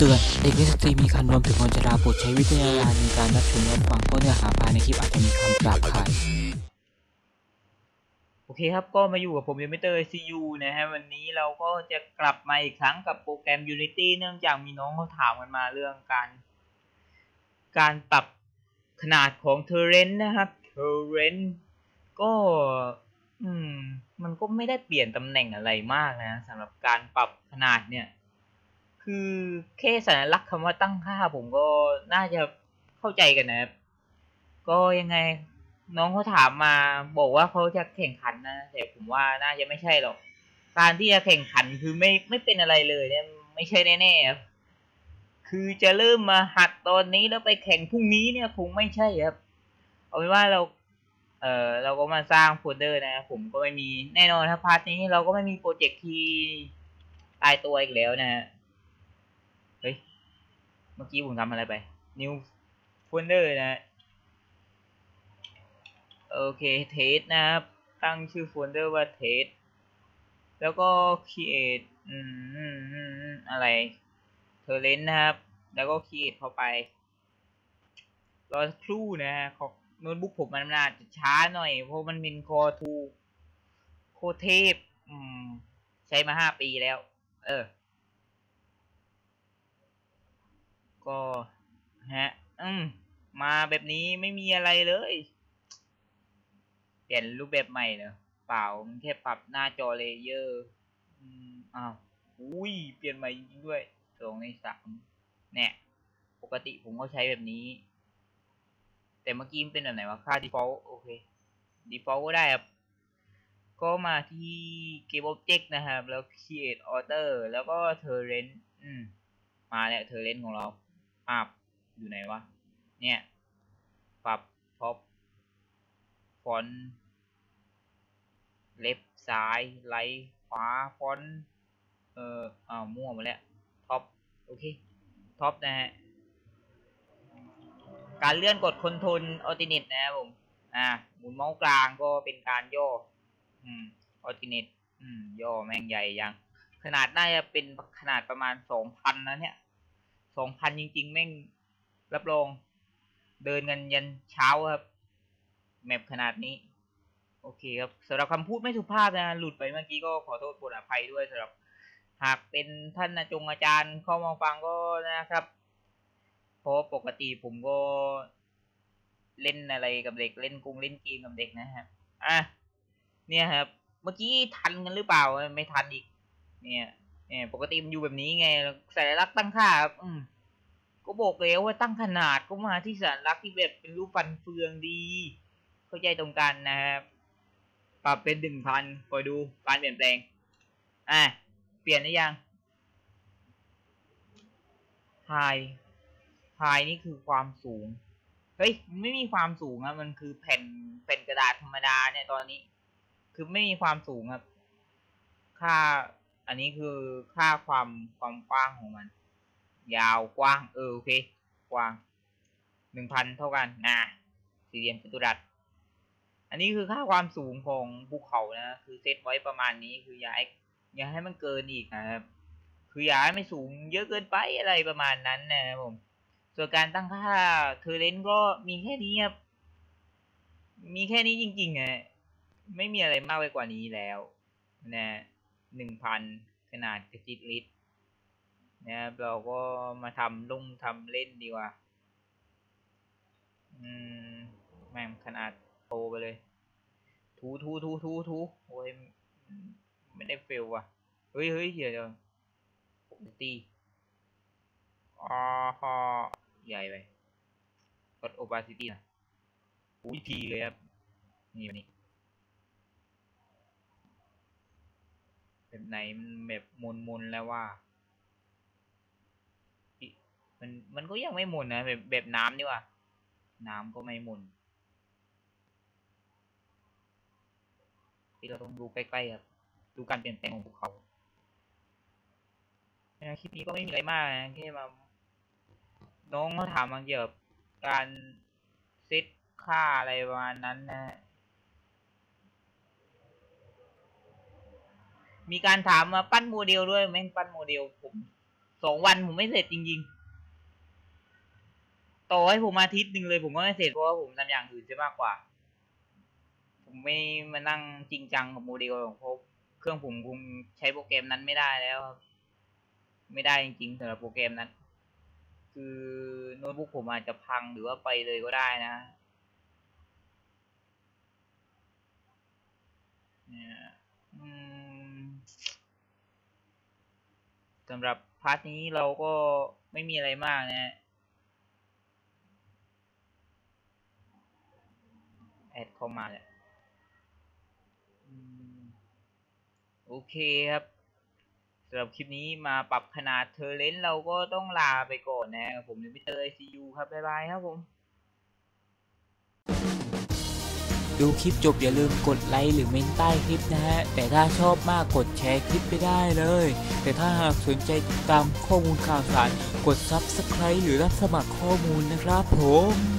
เตือนเด็กเล่นสตรีมีคันรวมถึงคนชราโปรดใช้วิจารณญาณในการรับชมรับฟังเพราะเนื้อหาภายในคลิปอาจจะมีคำหยาบคายโอเคครับ ก็มาอยู่กับผมยูมิเตอร์ซียูนะฮะ วันนี้เราก็จะกลับมาอีกครั้งกับโปรแกรม Unity เนื่องจากมีน้องเขาถามกันมาเรื่องการ การปรับขนาดของเทเรนนะครับเทเรนก็อืมมันก็ไม่ได้เปลี่ยนตำแหน่งอะไรมากนะสำหรับการปรับขนาดเนี่ย คือแค่สัญลักษณ์คำว่าตั้งค่าผมก็น่าจะเข้าใจกันนะครับ ก็ยังไงน้องเขาถามมาบอกว่าเขาจะแข่งขันนะ แต่ผมว่าน่าจะไม่ใช่หรอก การที่จะแข่งขันคือไม่ไม่เป็นอะไรเลยเนี่ยไม่ใช่แน่ๆครับคือจะเริ่มมาหัดตอนนี้แล้วไปแข่งพรุ่งนี้เนี่ยคงไม่ใช่ครับ เอาเป็นว่าเรา เออเราก็มาสร้างโฟลเดอร์นะ ผมก็ไม่มีแน่นอนถ้าพาร์ทนี้เราก็ไม่มีโปรเจกต์ที่ตายตัวอีกแล้วนะฮะ เฮ้ย เมื่อกี้ผมทำอะไรไป new folder นะ โอเค test นะครับ ตั้งชื่อโฟลเดอร์ว่า test แล้วก็ create อะไร t o r r e n t นะครับ แล้วก็ create เข้าไป รอสักครู่นะฮะของโน้ตบุ๊กผมมันอาจจะช้าหน่อย เพราะมันเป็น Core 2โคเทพ ใช้มาห้าปีแล้ว เออ ก็ฮะอืมมาแบบนี้ไม่มีอะไรเลย เปลี่ยนรูปแบบใหม่เนอะเปล่ามันแค่ปรับหน้าจอเลเยอร์อืมอ้าวอุ้ยเปลี่ยนใหม่จริงด้วยสองในสามเนี่ยปกติผมก็ใช้แบบนี้ แต่เมื่อกี้มันเป็นแบบไหนวะค่า default โอเค default ก็ได้ครับก็มาที่ game object นะครับ แล้ว create order แล้วก็ torrent อืม มาแล้ว torrent ของเรา ภาพอยู่ไหนวะ เนี่ย ปรับท็อปฟอนเล็บซ้ายไลท์ขวาฟอนเอ่ออ้าวมั่วมาแล้วท็อปโอเคท็อปนะฮะการเลื่อนกดคอนโทรลอัลติเนตนะครับผม อ่า หมุนเมาส์กลางก็เป็นการย่อ อืมอัลติเนตอืม ย่อแม่งใหญ่ยัง ขนาดน่าจะเป็นขนาดประมาณสองพันนะเนี่ย สองพันจริงๆแม่งรับรอง เดินกันยันเช้าครับ แมปขนาดนี้ โอเคครับสำหรับคำพูดไม่สุภาพนะ หลุดไปเมื่อกี้ก็ขอโทษโปรดอภัยด้วยสำหรับ หากเป็นท่านอาจงอาจารย์เข้ามาฟังก็นะครับ เพราะปกติผมก็เล่นอะไรกับเด็กเล่นกรุงเล่นเกมกับเด็กนะครับอะเนี่ยครับ เมื่อกี้ทันกันหรือเปล่าไม่ทันอีก เนี่ย เนี่ยปกติมันอยู่แบบนี้ไงสัญลักษณ์ตั้งค่าครับอืมก็บอกแล้วว่าตั้งขนาดก็มาที่สัญลักษณ์ที่แบบเป็นรูปฟันเฟืองดี เข้าใจตรงกันนะครับปรับเป็นหนึ่งพันคอยดูการเปลี่ยนแปลงอะเปลี่ยนหรือยังพายพายนี่คือความสูงเฮ้ยไม่มีความสูงอะมันคือแผ่นแผ่นกระดาษธรรมดาเนี่ยตอนนี้ คือไม่มีความสูงครับ ค่า อันนี้คือค่าความความกว้างของมัน ยาวกว้างเออโอเคกว้างหนึ่งพันเท่ากันนะสี่เหลี่ยมจัตุรัสอันนี้คือค่าความสูงของภูเขานะ คือเซตไว้ประมาณนี้คืออย่าให้อย่าให้มันเกินอีกนะครับคืออย่าให้มันสูงเยอะเกินไปอะไรประมาณนั้นนะครับผมส่วนการตั้งค่าเทอร์เรนก็มีแค่นี้ครับมีแค่นี้จริงๆอะไม่มีอะไรมากไปกว่านี้แล้วนะ หนึ่งพันขนาดกระจิตลิตรนะครับเราก็มาทำลุ่งทำเล่นดีกว่า อืม แม่งขนาดโตไปเลย ทูทูทูทูทูโอ้ยไม่ได้เฟลว่ะ เฮ้ยเฮ้ยเดี๋ยวเดี๋ยวติอ๋อฮอใหญ่ไปลดโอปาซิตี้นะอุ้ยพีเลยครับ นี่แบบนี้ แบบไหนมันแบบมุนมุนแล้วว่า มันมันก็ยังไม่หมุนนะแบบแบบน้ำนี่ว่ะน้ำก็ไม่หมุนที่เราต้องดูใกล้ๆครับดูการเปลี่ยนแปลงของภูเขาคลิปนี้ก็ไม่มีอะไรมากนะแค่มาน้องเขาถามมาเกี่ยวกับการเซตค่าอะไรประมาณนั้นนะ มีการถามมาปั้นโมเดลด้วยแม่งปั้นโมเดลผมสองวันผมไม่เสร็จจริง ๆ ต่อให้ผมอาทิตย์หนึ่งเลยผมก็ไม่เสร็จเพราะว่าผมทำอย่างอื่นจะมากกว่า ผมไม่มานั่งจริงจังกับโมเดลหรอกเพราะเครื่องผมคงใช้โปรแกรมนั้นไม่ได้แล้วครับไม่ได้จริงๆสำหรับโปรแกรมนั้น คือโน้ตบุ๊กผมอาจจะพังหรือว่าไปเลยก็ได้นะเนี่ยอืม สำหรับพาร์ทนี้เราก็ไม่มีอะไรมากนะ แอดเข้ามาเลยโอเคครับสำหรับคลิปนี้มาปรับขนาดเทอร์เลนเราก็ต้องลาไปก่อนนะครับผมนิวมิเตอร์ไอซียูครับ บ๊ายบายครับผม ดูคลิปจบอย่าลืมกดไลค์หรือเมนใต้คลิปนะฮะ แต่ถ้าชอบมากกดแชร์คลิปไปได้เลย แต่ถ้าหากสนใจติดตามข้อมูลข่าวสาร กด Subscribe หรือรับสมัครข้อมูลนะครับผม